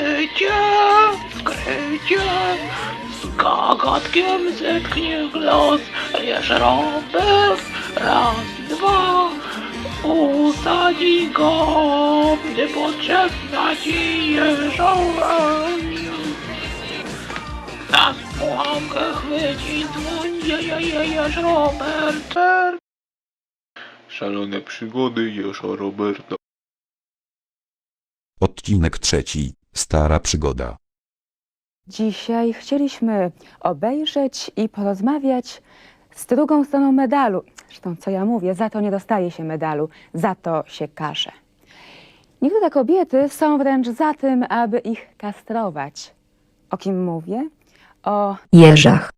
Skrycie, skrycie, z gagatkiem zetknie los. Jeż Robert, raz, dwa, usadzi go, gdy potrzebna ci jeżołeń. Na słuchawkę chwyci dzwoń, je, je, je, jeż Robert. Szalone przygody Jesza Roberta. Odcinek trzeci. Stara przygoda. Dzisiaj chcieliśmy obejrzeć i porozmawiać z drugą stroną medalu. Zresztą, co ja mówię, za to nie dostaje się medalu, za to się karze. Niektóre kobiety są wręcz za tym, aby ich kastrować. O kim mówię? O Jerzach.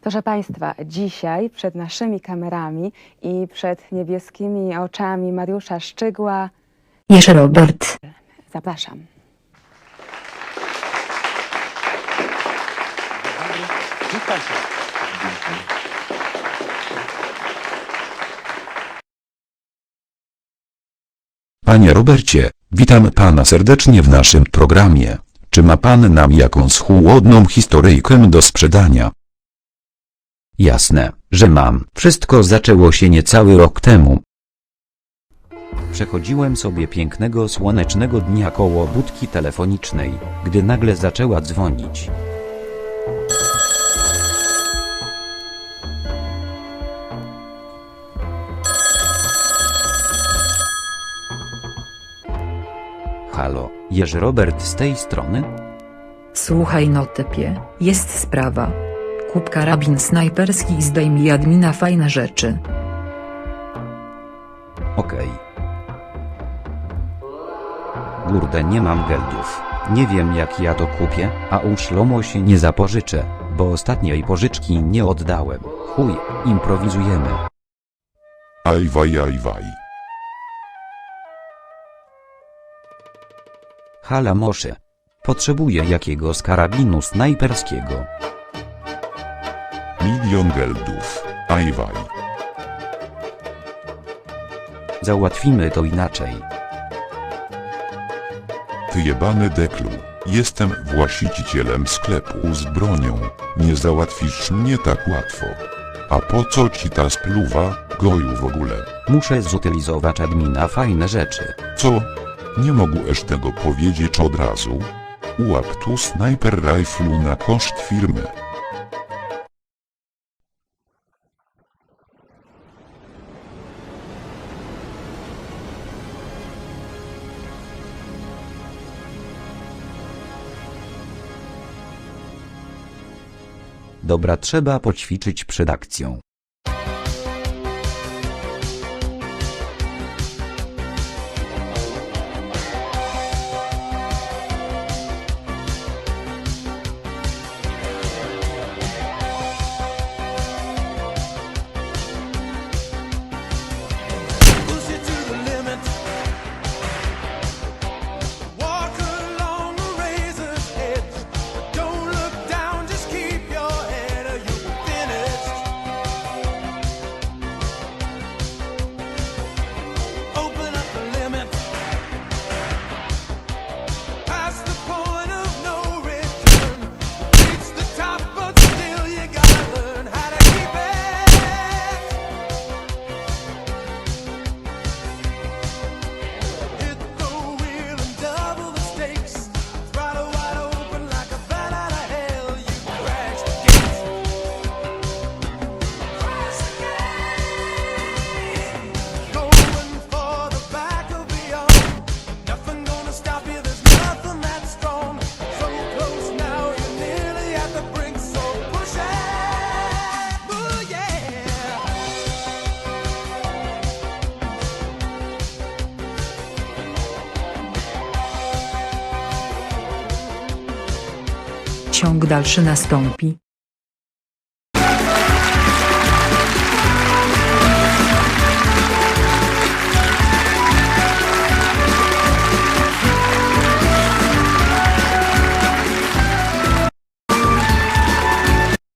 Proszę Państwa, dzisiaj przed naszymi kamerami i przed niebieskimi oczami Mariusza Szczygła Jerz Robert. zapraszam. Panie Robercie, witam pana serdecznie w naszym programie. Czy ma pan nam jakąś chłodną historyjkę do sprzedania? Jasne, że mam. Wszystko zaczęło się niecały rok temu. Przechodziłem sobie pięknego słonecznego dnia koło budki telefonicznej, gdy nagle zaczęła dzwonić. Halo, Jerzy Robert z tej strony? Słuchaj no typie, jest sprawa. Kup karabin snajperski i zdejmij admina fajne rzeczy. Okej. Kurde nie mam geldów. Nie wiem jak ja to kupię, a u Szlomo się nie zapożyczę, bo ostatniej pożyczki nie oddałem. Chuj, improwizujemy. Ajwaj, ajwaj. Hala Mosze. Potrzebuję jakiegoś karabinu snajperskiego. Milion geldów. Ajwaj. Załatwimy to inaczej. Ty jebany deklu. Jestem właścicielem sklepu z bronią. Nie załatwisz mnie tak łatwo. A po co ci ta spluwa, goju w ogóle? Muszę zutylizować admina fajne rzeczy. Co? Nie mogłeś tego powiedzieć od razu? Ułap tu snajper riflu na koszt firmy. Dobra trzeba poćwiczyć przed akcją. Ciąg dalszy nastąpi.